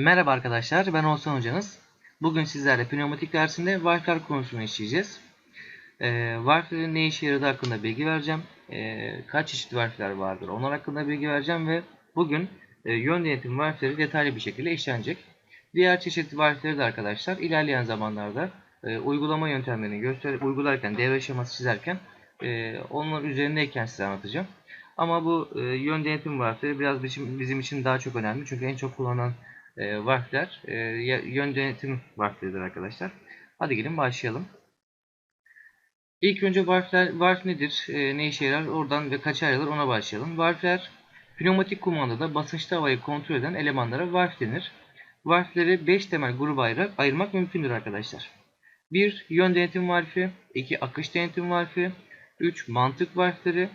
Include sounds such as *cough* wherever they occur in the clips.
Merhaba arkadaşlar, ben Oğuzhan hocanız. Bugün sizlerle pneumatik dersinde valfler konusunu işleyeceğiz. Ee, valflerin ne işe yaradığı hakkında bilgi vereceğim. Ee, kaç çeşit valfler vardır onlar hakkında bilgi vereceğim ve bugün e, yön denetim valfleri detaylı bir şekilde işlenecek. Diğer çeşit valfleri de arkadaşlar ilerleyen zamanlarda e, uygulama yöntemlerini göster uygularken, devre şeması çizerken e, onlar üzerindeyken size anlatacağım. Ama bu e, yön denetim valfleri biraz bizim, bizim için daha çok önemli. Çünkü en çok kullanılan e, varfler e, yön denetim varfleridir arkadaşlar. Hadi gelin başlayalım. İlk önce varfler, varf nedir, e, ne işe yarar, oradan ve kaça ayrılır ona başlayalım. Varfler pneumatik kumandada basınçlı havayı kontrol eden elemanlara varf denir. Varfleri 5 temel gruba ayırarak ayırmak mümkündür arkadaşlar. 1. Yön denetim varfi 2. Akış denetim varfi 3. Mantık varfleri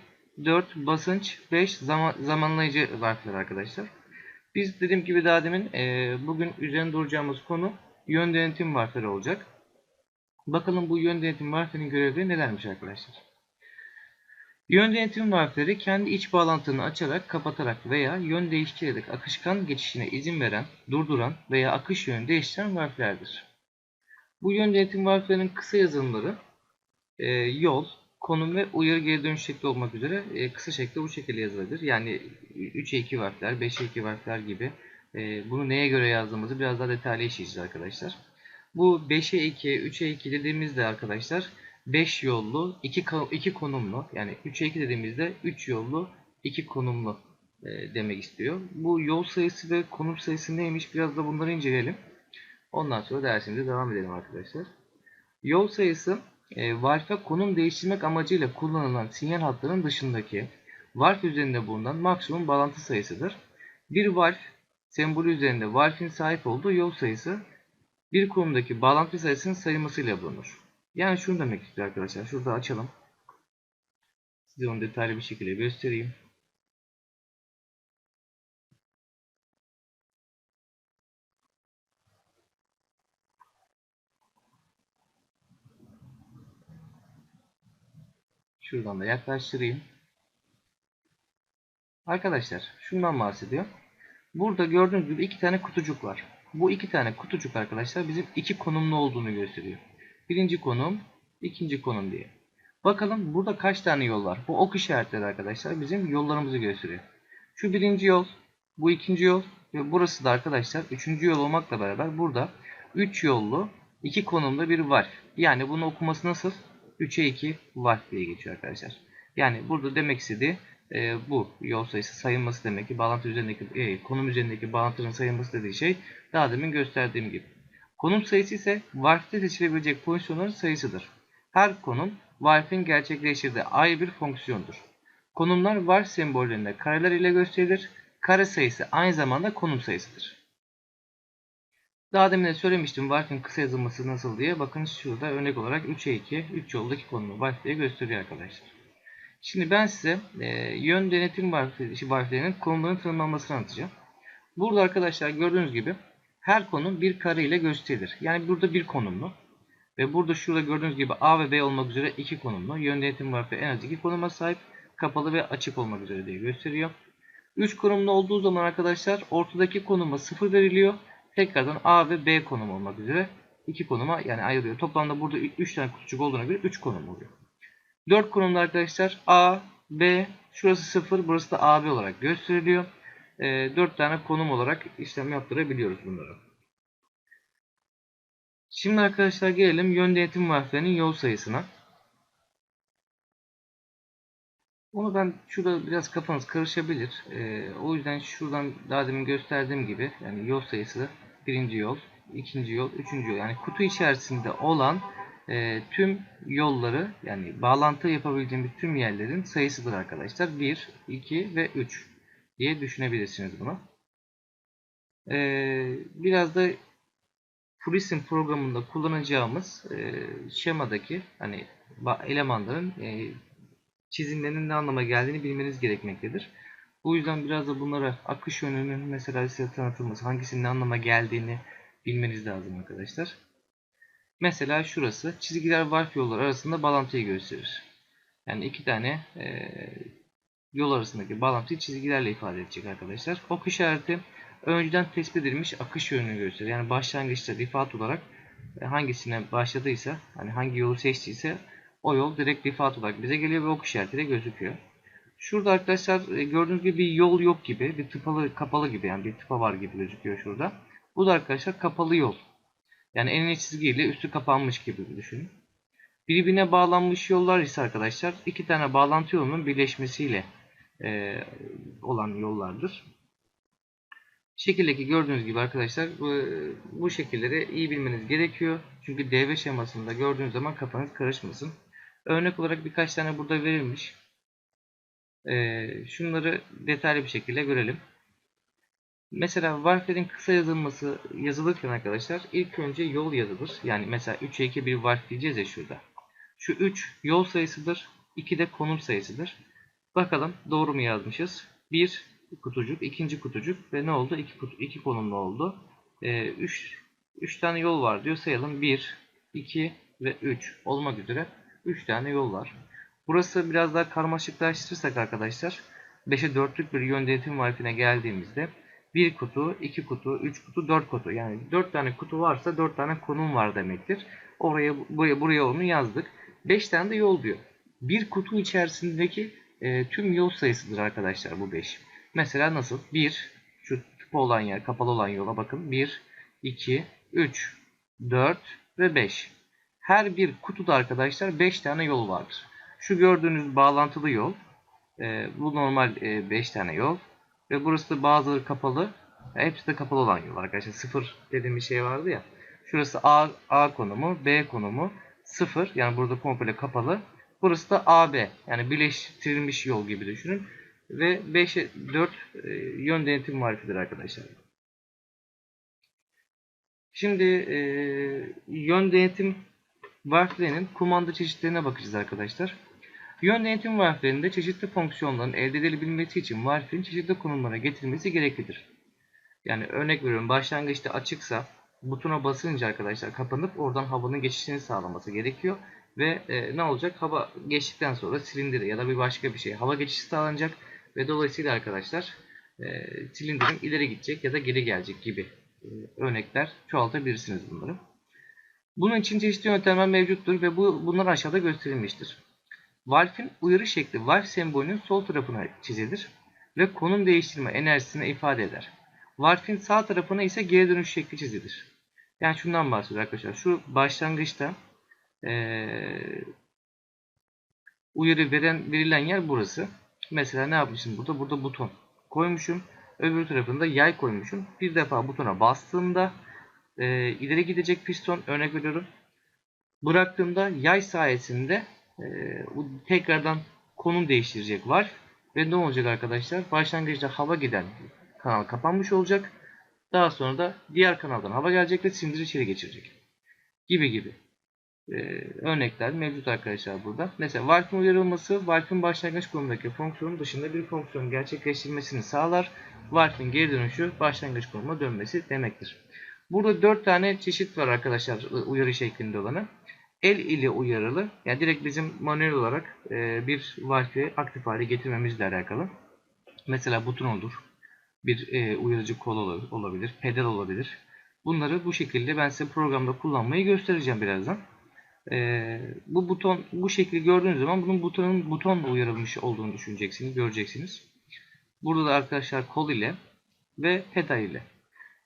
4. Basınç 5. Zaman, zamanlayıcı varfler arkadaşlar. Biz dediğim gibi daha demin e, bugün üzerinde duracağımız konu yön denetim varfları olacak. Bakalım bu yön denetim varflarının görevleri nelermiş arkadaşlar. Yön denetim varfları kendi iç bağlantını açarak, kapatarak veya yön değiştirerek akışkan geçişine izin veren, durduran veya akış yönünü değiştiren varflerdir. Bu yön denetim varflarının kısa yazılımları e, yol, konum ve uyarı geri dönüş şekli olmak üzere e, kısa şekilde bu şekilde yazılabilir. Yani 3'e 2 harfler, 5'e 2 harfler gibi e, bunu neye göre yazdığımızı biraz daha detaylı işleyeceğiz arkadaşlar. Bu 5'e 2, 3'e 2 dediğimizde arkadaşlar 5 yollu, 2, 2 konumlu yani 3'e 2 dediğimizde 3 yollu, 2 konumlu e, demek istiyor. Bu yol sayısı ve konum sayısı neymiş biraz da bunları inceleyelim. Ondan sonra dersimize devam edelim arkadaşlar. Yol sayısı e, valfe konum değiştirmek amacıyla kullanılan sinyal hatlarının dışındaki valf üzerinde bulunan maksimum bağlantı sayısıdır. Bir valf sembolü üzerinde valfin sahip olduğu yol sayısı bir konumdaki bağlantı sayısının sayılmasıyla bulunur. Yani şunu demek istiyor arkadaşlar. Şurada açalım. Size onu detaylı bir şekilde göstereyim. Şuradan da yaklaştırayım. Arkadaşlar şundan bahsediyor. Burada gördüğünüz gibi iki tane kutucuk var. Bu iki tane kutucuk arkadaşlar bizim iki konumlu olduğunu gösteriyor. Birinci konum, ikinci konum diye. Bakalım burada kaç tane yol var? Bu ok işaretleri arkadaşlar bizim yollarımızı gösteriyor. Şu birinci yol, bu ikinci yol ve burası da arkadaşlar üçüncü yol olmakla beraber burada üç yollu iki konumda bir var. Yani bunu okuması nasıl? 3'e 2 watt diye geçiyor arkadaşlar. Yani burada demek istediği e, bu yol sayısı sayılması demek ki bağlantı üzerindeki e, konum üzerindeki bağlantıların sayılması dediği şey daha demin gösterdiğim gibi. Konum sayısı ise varfte seçilebilecek pozisyonların sayısıdır. Her konum varfin gerçekleştirdiği ayrı bir fonksiyondur. Konumlar varf sembollerinde kareler ile gösterilir. Kare sayısı aynı zamanda konum sayısıdır. Daha demin de söylemiştim Varf'in kısa yazılması nasıl diye. Bakın şurada örnek olarak 3'e 2, 3 yoldaki konumu diye gösteriyor arkadaşlar. Şimdi ben size e, yön denetim varflerinin konumlarının tanımlanmasını anlatacağım. Burada arkadaşlar gördüğünüz gibi her konum bir kare ile gösterilir. Yani burada bir konumlu. Ve burada şurada gördüğünüz gibi A ve B olmak üzere iki konumlu. Yön denetim varfı en az iki konuma sahip. Kapalı ve açık olmak üzere diye gösteriyor. 3 konumlu olduğu zaman arkadaşlar ortadaki konuma 0 veriliyor tekrardan A ve B konum olmak üzere iki konuma yani ayrılıyor. Toplamda burada 3 tane kutucuk olduğuna göre 3 konum oluyor. 4 konumda arkadaşlar A, B, şurası 0, burası da AB olarak gösteriliyor. E, 4 tane konum olarak işlem yaptırabiliyoruz bunları. Şimdi arkadaşlar gelelim yön denetim varflarının yol sayısına. Onu ben şurada biraz kafanız karışabilir. E, o yüzden şuradan daha demin gösterdiğim gibi yani yol sayısı birinci yol, ikinci yol, üçüncü yol. Yani kutu içerisinde olan e, tüm yolları yani bağlantı yapabileceğimiz tüm yerlerin sayısıdır arkadaşlar. 1, 2 ve 3 diye düşünebilirsiniz bunu. E, biraz da Prism programında kullanacağımız e, şemadaki hani elemanların e, çizimlerinin ne anlama geldiğini bilmeniz gerekmektedir. Bu yüzden biraz da bunlara akış yönünün mesela size tanıtılması, hangisinin ne anlama geldiğini bilmeniz lazım arkadaşlar. Mesela şurası çizgiler varf yolları arasında bağlantıyı gösterir. Yani iki tane e, yol arasındaki bağlantıyı çizgilerle ifade edecek arkadaşlar. Ok işareti önceden tespit edilmiş akış yönünü gösterir. Yani başlangıçta default olarak e, hangisine başladıysa, hani hangi yolu seçtiyse o yol direkt default olarak bize geliyor ve ok işaretiyle gözüküyor. Şurada arkadaşlar e, gördüğünüz gibi bir yol yok gibi, bir tıpalı kapalı gibi yani bir tıpa var gibi gözüküyor şurada. Bu da arkadaşlar kapalı yol. Yani enine çizgiyle üstü kapanmış gibi düşünün. Birbirine bağlanmış yollar ise arkadaşlar iki tane bağlantı yolunun birleşmesiyle e, olan yollardır. Şekildeki gördüğünüz gibi arkadaşlar bu, bu şekilleri iyi bilmeniz gerekiyor. Çünkü devre şemasında gördüğünüz zaman kafanız karışmasın. Örnek olarak birkaç tane burada verilmiş. E, şunları detaylı bir şekilde görelim. Mesela varflerin kısa yazılması yazılırken arkadaşlar ilk önce yol yazılır. Yani mesela 3'e 2 bir varf diyeceğiz ya şurada. Şu 3 yol sayısıdır. 2 de konum sayısıdır. Bakalım doğru mu yazmışız? 1 kutucuk, ikinci kutucuk ve ne oldu? 2 kutu, iki konumlu oldu. 3 ee, 3 tane yol var diyor. Sayalım 1, 2 ve 3 olmak üzere 3 tane yol var. Burası biraz daha karmaşıklaştırırsak arkadaşlar 5'e 4'lük bir yön denetim varfine geldiğimizde 1 kutu, 2 kutu, 3 kutu, 4 kutu. Yani 4 tane kutu varsa 4 tane konum var demektir. Oraya buraya, buraya onu yazdık. 5 tane de yol diyor. Bir kutu içerisindeki e, tüm yol sayısıdır arkadaşlar bu 5. Mesela nasıl? 1 şu tıpa olan yer, kapalı olan yola bakın. 1, 2, 3, 4 ve 5. Her bir kutuda arkadaşlar 5 tane yol vardır. Şu gördüğünüz bağlantılı yol. E, bu normal 5 e, tane yol. Ve burası da bazıları kapalı. Hepsi de kapalı olan yol arkadaşlar. Sıfır dediğim bir şey vardı ya. Şurası A, A konumu, B konumu, sıfır. Yani burada komple kapalı. Burası da AB. Yani birleştirilmiş yol gibi düşünün. Ve 5'e 4 e, yön denetim marifidir arkadaşlar. Şimdi e, yön denetim varflerinin kumanda çeşitlerine bakacağız arkadaşlar. Yön denetim varflerinde çeşitli fonksiyonların elde edilebilmesi için varflerin çeşitli konumlara getirilmesi gereklidir. Yani örnek veriyorum başlangıçta açıksa butona basınca arkadaşlar kapanıp oradan havanın geçişini sağlaması gerekiyor. Ve e, ne olacak? Hava geçtikten sonra silindire ya da bir başka bir şey hava geçişi sağlanacak. Ve dolayısıyla arkadaşlar e, silindirin ileri gidecek ya da geri gelecek gibi e, örnekler çoğaltabilirsiniz bunları. Bunun için çeşitli yöntemler mevcuttur ve bu bunlar aşağıda gösterilmiştir. Valve'in uyarı şekli valve sembolünün sol tarafına çizilir ve konum değiştirme enerjisini ifade eder. Valve'in sağ tarafına ise geri dönüş şekli çizilir. Yani şundan bahsediyor arkadaşlar. Şu başlangıçta ee, uyarı veren verilen yer burası. Mesela ne yapmışım burada? Burada buton koymuşum. Öbür tarafında yay koymuşum. Bir defa butona bastığımda e, ileri gidecek piston örnek veriyorum. Bıraktığımda yay sayesinde e, tekrardan konum değiştirecek var. Ve ne olacak arkadaşlar? Başlangıçta hava giden kanal kapanmış olacak. Daha sonra da diğer kanaldan hava gelecek ve silindir içeri geçirecek. Gibi gibi. Ee, örnekler mevcut arkadaşlar burada. Mesela valfin uyarılması valfin başlangıç konumundaki fonksiyonun dışında bir fonksiyon gerçekleştirmesini sağlar. Valfin geri dönüşü başlangıç konumuna dönmesi demektir. Burada 4 tane çeşit var arkadaşlar uyarı şeklinde olanı. El ile uyarılı yani direkt bizim manuel olarak e, bir valfi aktif hale getirmemizle alakalı. Mesela buton olur. Bir e, uyarıcı kol olabilir. Pedal olabilir. Bunları bu şekilde ben size programda kullanmayı göstereceğim birazdan. E, bu buton bu şekli gördüğünüz zaman bunun butonun butonla uyarılmış olduğunu düşüneceksiniz, göreceksiniz. Burada da arkadaşlar kol ile ve pedal ile.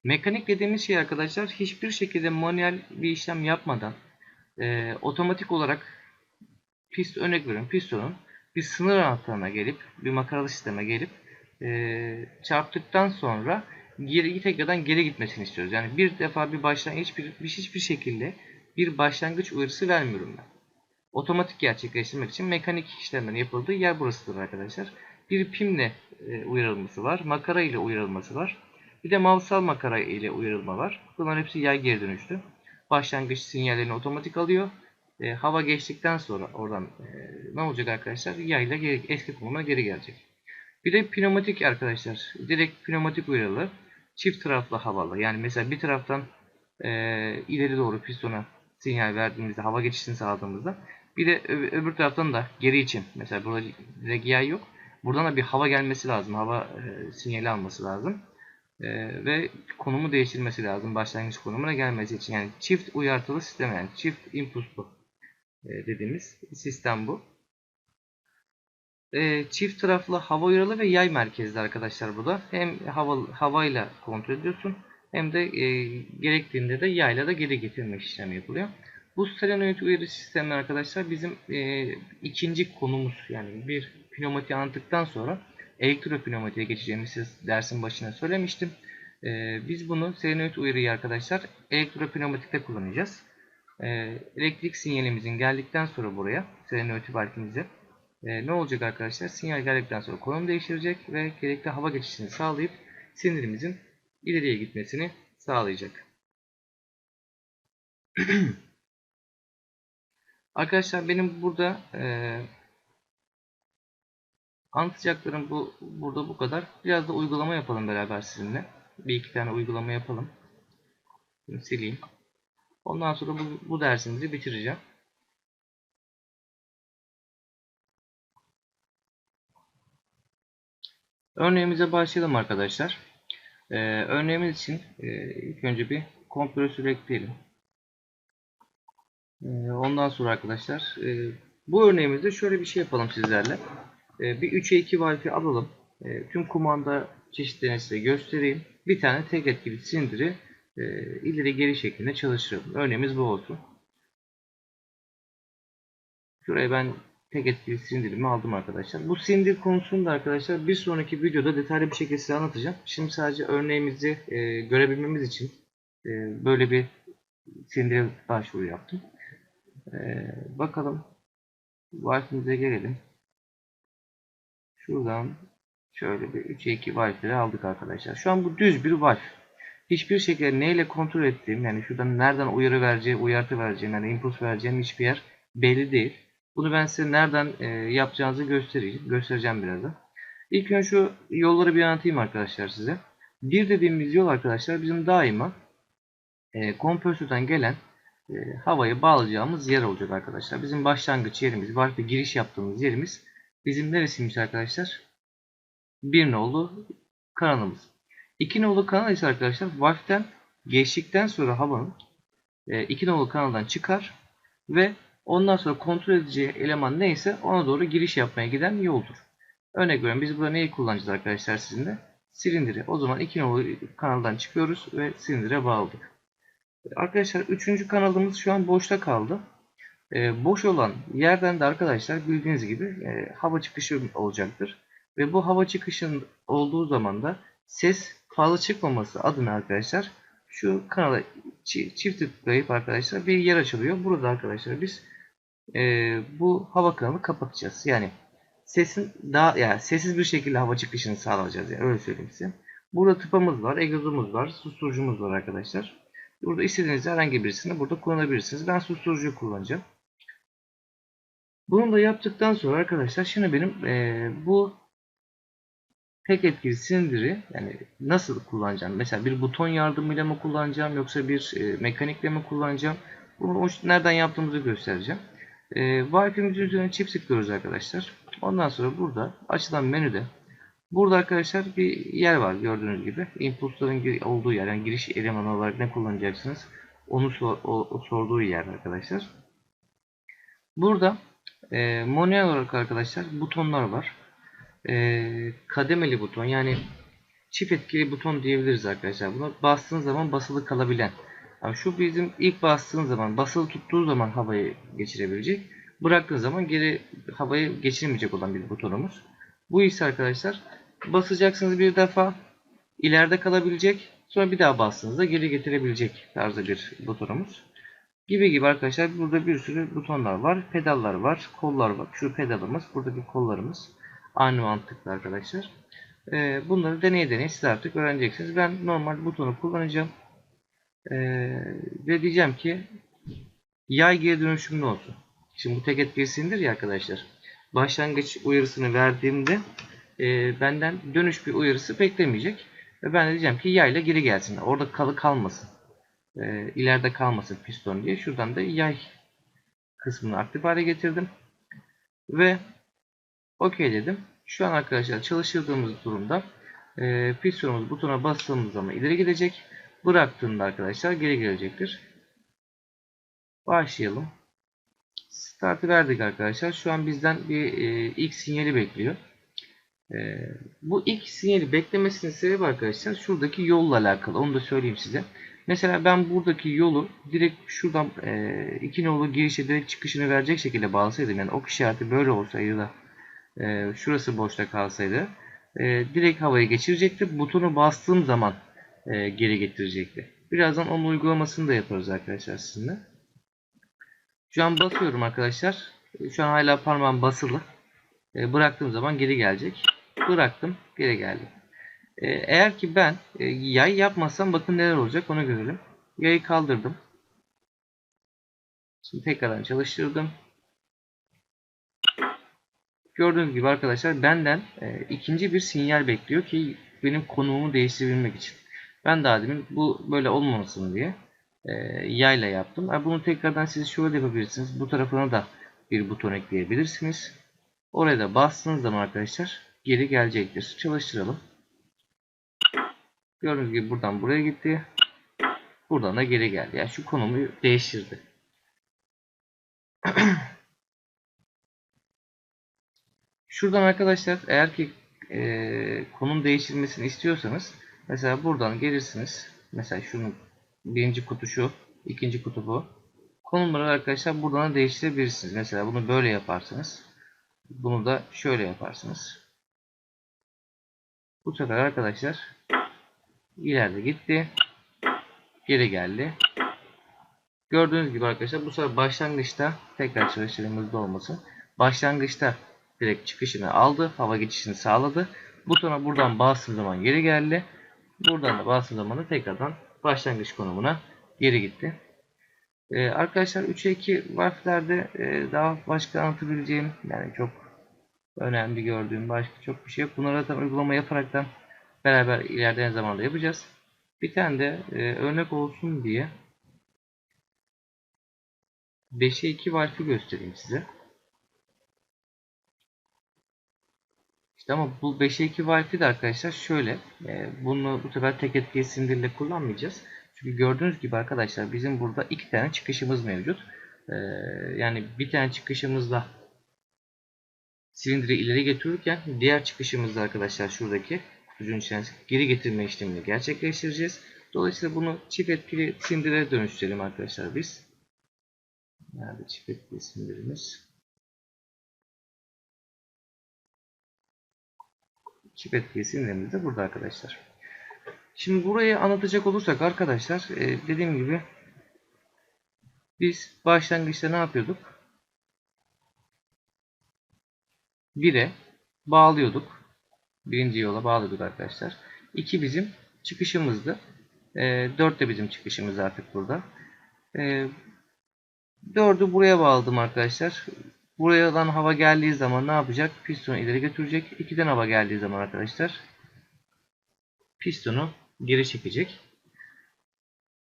Mekanik dediğimiz şey arkadaşlar hiçbir şekilde manuel bir işlem yapmadan e, otomatik olarak pist örnek veriyorum pistonun bir sınır anahtarına gelip bir makaralı sisteme gelip e, çarptıktan sonra geri tekrardan geri gitmesini istiyoruz. Yani bir defa bir başlangıç hiçbir, hiçbir şekilde bir başlangıç uyarısı vermiyorum ben. Otomatik gerçekleştirmek için mekanik işlemlerin yapıldığı yer burasıdır arkadaşlar. Bir pimle e, uyarılması var. Makara ile uyarılması var. Bir de mavsal makara ile uyarılma var. Bunların hepsi yay geri dönüştü. Başlangıç sinyallerini otomatik alıyor. E, hava geçtikten sonra oradan e, ne olacak arkadaşlar? Yayla geri, eski konumuna geri gelecek. Bir de pneumatik arkadaşlar. Direkt pneumatik uyarılı. Çift taraflı havalı. Yani mesela bir taraftan e, ileri doğru pistona sinyal verdiğimizde, hava geçişini sağladığımızda bir de öbür taraftan da geri için mesela burada direkt yay yok. Buradan da bir hava gelmesi lazım. Hava e, sinyali alması lazım. Ee, ve konumu değiştirmesi lazım başlangıç konumuna gelmesi için. Yani çift uyartılı sistem yani çift impulslu e, dediğimiz sistem bu. E, çift taraflı hava uyarılı ve yay merkezli arkadaşlar bu da. Hem hava, havayla kontrol ediyorsun hem de e, gerektiğinde de yayla da geri getirme işlemi yapılıyor. Bu solenoid uyarı sistemi arkadaşlar bizim e, ikinci konumuz yani bir pneumatiği anlattıktan sonra elektropneumatiğe geçeceğimizi siz dersin başına söylemiştim. E, biz bunu solenoid uyarıyı arkadaşlar elektropneumatikte kullanacağız. E, elektrik sinyalimizin geldikten sonra buraya solenoid valfimize e, ne olacak arkadaşlar? Sinyal geldikten sonra konum değiştirecek ve gerekli hava geçişini sağlayıp sindirimizin ileriye gitmesini sağlayacak. *clears throat* Arkadaşlar benim burada e, anlatacaklarım bu burada bu kadar. Biraz da uygulama yapalım beraber sizinle. Bir iki tane uygulama yapalım. Bunu sileyim. Ondan sonra bu, bu dersimizi bitireceğim. Örneğimize başlayalım arkadaşlar. Ee, örneğimiz için e, ilk önce bir kompresör ekleyelim. Ee, ondan sonra arkadaşlar e, bu örneğimizde şöyle bir şey yapalım sizlerle. E, bir 3'e 2 valfi alalım. E, tüm kumanda çeşitlerini size göstereyim. Bir tane tek etkili silindiri e, ileri geri şeklinde çalıştıralım. Örneğimiz bu olsun. Şuraya ben tek etkili silindirimi aldım arkadaşlar. Bu silindir konusunu da arkadaşlar bir sonraki videoda detaylı bir şekilde size anlatacağım. Şimdi sadece örneğimizi e, görebilmemiz için e, böyle bir silindire başvuru yaptım. Bakalım. Valfimize gelelim. Şuradan şöyle bir 3'e 2 valfleri aldık arkadaşlar. Şu an bu düz bir valf. Hiçbir şekilde neyle kontrol ettiğim yani şuradan nereden uyarı vereceği, uyartı vereceğim yani impuls vereceğim hiçbir yer belli değil. Bunu ben size nereden e, yapacağınızı göstereceğim. Göstereceğim birazdan. İlk önce şu yolları bir anlatayım arkadaşlar size. Bir dediğimiz yol arkadaşlar bizim daima e, kompresörden gelen e, havayı bağlayacağımız yer olacak arkadaşlar. Bizim başlangıç yerimiz, var giriş yaptığımız yerimiz bizim neresiymiş arkadaşlar? Bir nolu kanalımız. İki nolu kanal ise arkadaşlar valften geçtikten sonra havanın e, iki nolu kanaldan çıkar ve ondan sonra kontrol edeceği eleman neyse ona doğru giriş yapmaya giden yoldur. Örnek veriyorum biz burada neyi kullanacağız arkadaşlar sizinle? Silindiri. O zaman iki nolu kanaldan çıkıyoruz ve silindire bağladık. Arkadaşlar üçüncü kanalımız şu an boşta kaldı. E, boş olan yerden de arkadaşlar bildiğiniz gibi e, hava çıkışı olacaktır. Ve bu hava çıkışının olduğu zaman da ses fazla çıkmaması adına arkadaşlar şu kanala çift tıklayıp arkadaşlar bir yer açılıyor. Burada arkadaşlar biz e, bu hava kanalını kapatacağız. Yani sesin daha yani sessiz bir şekilde hava çıkışını sağlayacağız. Yani öyle söyleyeyim size. Burada tıpamız var, egzozumuz var, susturucumuz var arkadaşlar. Burada istediğiniz herhangi birisini burada kullanabilirsiniz. Ben susturucuyu kullanacağım. Bunu da yaptıktan sonra arkadaşlar şimdi benim e, bu tek etkili silindiri yani nasıl kullanacağım? Mesela bir buton yardımıyla mı kullanacağım yoksa bir e, mekanikle mi kullanacağım? Bunu nereden yaptığımızı göstereceğim. E, Wi-Fi'mizin üzerine çift tıklıyoruz arkadaşlar. Ondan sonra burada açılan menüde burada arkadaşlar bir yer var gördüğünüz gibi. Impulsların olduğu yer yani giriş elemanı olarak ne kullanacaksınız? Onu sor, o sorduğu yer arkadaşlar. Burada e, manuel olarak arkadaşlar butonlar var e, kademeli buton yani çift etkili buton diyebiliriz arkadaşlar. Buna bastığınız zaman basılı kalabilen. Yani şu bizim ilk bastığınız zaman basılı tuttuğu zaman havayı geçirebilecek. Bıraktığın zaman geri havayı geçirmeyecek olan bir butonumuz. Bu ise arkadaşlar basacaksınız bir defa ileride kalabilecek. Sonra bir daha bastığınızda geri getirebilecek tarzı bir butonumuz. Gibi gibi arkadaşlar burada bir sürü butonlar var. Pedallar var. Kollar var. Şu pedalımız. Buradaki kollarımız. Aynı mantıklı arkadaşlar. Ee, bunları deneye deneye siz artık öğreneceksiniz. Ben normal butonu kullanacağım. Ee, ve diyeceğim ki yay geri dönüşümlü olsun. Şimdi bu tek etkisindir ya arkadaşlar. Başlangıç uyarısını verdiğimde e, benden dönüş bir uyarısı beklemeyecek. Ve ben de diyeceğim ki yayla geri gelsin. Orada kalı kalmasın. E, ileride kalmasın piston diye. Şuradan da yay kısmını aktif hale getirdim. Ve OK dedim. Şu an arkadaşlar çalıştırdığımız durumda e, pistonumuz butona bastığımız zaman ileri gidecek. Bıraktığında arkadaşlar geri gelecektir. Başlayalım. Startı verdik arkadaşlar. Şu an bizden bir e, ilk sinyali bekliyor. E, bu ilk sinyali beklemesinin sebebi arkadaşlar şuradaki yolla alakalı. Onu da söyleyeyim size. Mesela ben buradaki yolu direkt şuradan e, iki nolu girişe direkt çıkışını verecek şekilde bağlasaydım. Yani ok işareti böyle olsaydı da e, şurası boşta kalsaydı e, direkt havayı geçirecekti. Butonu bastığım zaman e, geri getirecekti. Birazdan onun uygulamasını da yaparız arkadaşlar sizinle. Şu an basıyorum arkadaşlar. Şu an hala parmağım basılı. E, bıraktığım zaman geri gelecek. Bıraktım geri geldi. E, eğer ki ben e, yay yapmasam bakın neler olacak onu görelim. Yayı kaldırdım. Şimdi tekrardan çalıştırdım. Gördüğünüz gibi arkadaşlar benden e, ikinci bir sinyal bekliyor ki benim konumumu değiştirebilmek için. Ben daha demin bu böyle olmamasın diye e, yayla yaptım. E, bunu tekrardan siz şöyle yapabilirsiniz. Bu tarafına da bir buton ekleyebilirsiniz. Oraya da bastığınız zaman arkadaşlar geri gelecektir. Çalıştıralım. Gördüğünüz gibi buradan buraya gitti. Buradan da geri geldi. Yani şu konumu değiştirdi. *clears throat* Şuradan arkadaşlar eğer ki e, konum değiştirmesini istiyorsanız mesela buradan gelirsiniz. Mesela şunun birinci kutu şu, ikinci kutu bu. Konumları arkadaşlar buradan da değiştirebilirsiniz. Mesela bunu böyle yaparsınız. Bunu da şöyle yaparsınız. Bu sefer arkadaşlar ileride gitti. Geri geldi. Gördüğünüz gibi arkadaşlar bu sefer başlangıçta tekrar çalıştırımızda olmasın. Başlangıçta direkt çıkışını aldı. Hava geçişini sağladı. Butona buradan bastığım zaman geri geldi. Buradan da bastığım zaman da tekrardan başlangıç konumuna geri gitti. Ee, arkadaşlar 3'e 2 harflerde e, daha başka anlatabileceğim yani çok önemli gördüğüm başka çok bir şey yok. Bunları zaten uygulama yaparaktan beraber ilerleyen zamanda yapacağız. Bir tane de e, örnek olsun diye 5'e 2 varfi göstereyim size. İşte ama bu 5'e 2 Wi-Fi de arkadaşlar şöyle. E, bunu bu sefer tek etkili sindirle kullanmayacağız. Çünkü gördüğünüz gibi arkadaşlar bizim burada iki tane çıkışımız mevcut. E, yani bir tane çıkışımızla silindiri ileri getirirken diğer çıkışımızda arkadaşlar şuradaki kutucuğun içine geri getirme işlemini gerçekleştireceğiz. Dolayısıyla bunu çift etkili sindire dönüştürelim arkadaşlar biz. Nerede çift etkili sindirimiz? Çift etkili sinirimiz de burada arkadaşlar. Şimdi burayı anlatacak olursak arkadaşlar e, dediğim gibi biz başlangıçta ne yapıyorduk? 1'e bağlıyorduk. Birinci yola bağlıyorduk arkadaşlar. 2 bizim çıkışımızdı. E, 4 de bizim çıkışımız artık burada. E, 4'ü buraya bağladım arkadaşlar. Buradan hava geldiği zaman ne yapacak? Pistonu ileri götürecek. 2'den hava geldiği zaman arkadaşlar pistonu geri çekecek.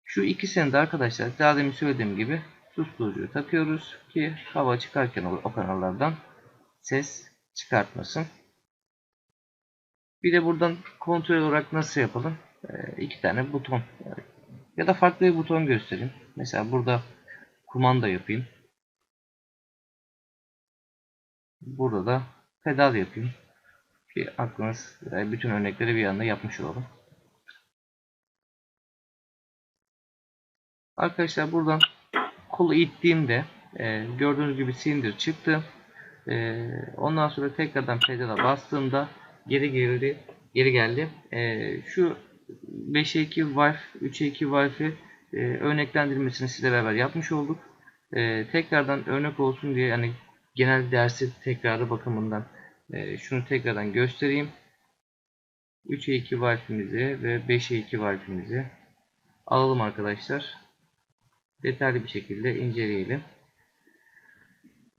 Şu ikisini de arkadaşlar daha demin söylediğim gibi susturucuyu takıyoruz ki hava çıkarken o kanallardan ses çıkartmasın. Bir de buradan kontrol olarak nasıl yapalım? Ee, iki tane buton ya da farklı bir buton göstereyim. Mesela burada kumanda yapayım. Burada da pedal yapayım. Ki aklınız bütün örnekleri bir anda yapmış olalım. Arkadaşlar buradan kolu ittiğimde e, gördüğünüz gibi silindir çıktı. E, ondan sonra tekrardan pedala bastığımda geri geldi. Geri geldi. E, şu 5'e 2 Wi-Fi, 3'e 2 Wi-Fi e, örneklendirmesini sizle beraber yapmış olduk. E, tekrardan örnek olsun diye yani genel dersi tekrarı bakımından e, şunu tekrardan göstereyim. 3'e 2 Wi-Fi'mizi ve 5'e 2 Wi-Fi'mizi alalım arkadaşlar. Detaylı bir şekilde inceleyelim.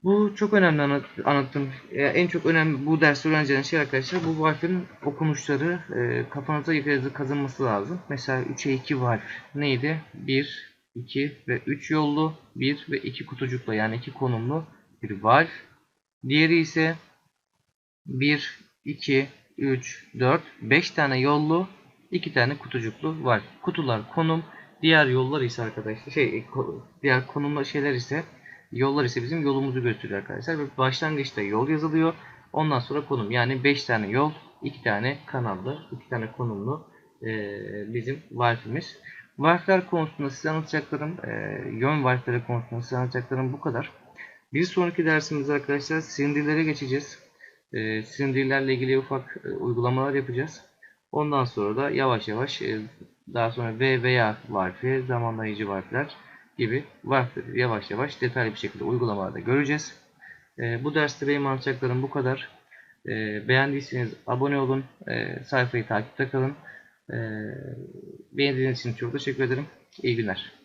Bu çok önemli anlat anlattım. E, en çok önemli bu dersi öğreneceğiniz şey arkadaşlar bu Wi-Fi'nin okunuşları e, kafanıza yazı kazınması lazım. Mesela 3'e 2 Wi-Fi neydi? 1, 2 ve 3 yollu 1 ve 2 kutucukla yani 2 konumlu bir valve. Diğeri ise 1, 2, 3, 4, 5 tane yollu, 2 tane kutucuklu var. Kutular konum, diğer yollar ise arkadaşlar şey diğer konumla şeyler ise yollar ise bizim yolumuzu gösteriyor arkadaşlar. Ve başlangıçta yol yazılıyor. Ondan sonra konum. Yani 5 tane yol, 2 tane kanallı, 2 tane konumlu eee, bizim varfimiz. Varfler konusunda size anlatacaklarım, eee, yön varfleri konusunda size anlatacaklarım bu kadar. Bir sonraki dersimizde arkadaşlar silindirlere geçeceğiz. Eee silindirlerle ilgili ufak e, uygulamalar yapacağız. Ondan sonra da yavaş yavaş e, daha sonra V veya varfi, zamanlayıcı varfler gibi varfleri yavaş yavaş detaylı bir şekilde uygulamalarda göreceğiz. E, bu derste benim anlatacaklarım bu kadar. E, beğendiyseniz abone olun, e, sayfayı takipte kalın. E, beğendiğiniz için çok teşekkür ederim. İyi günler.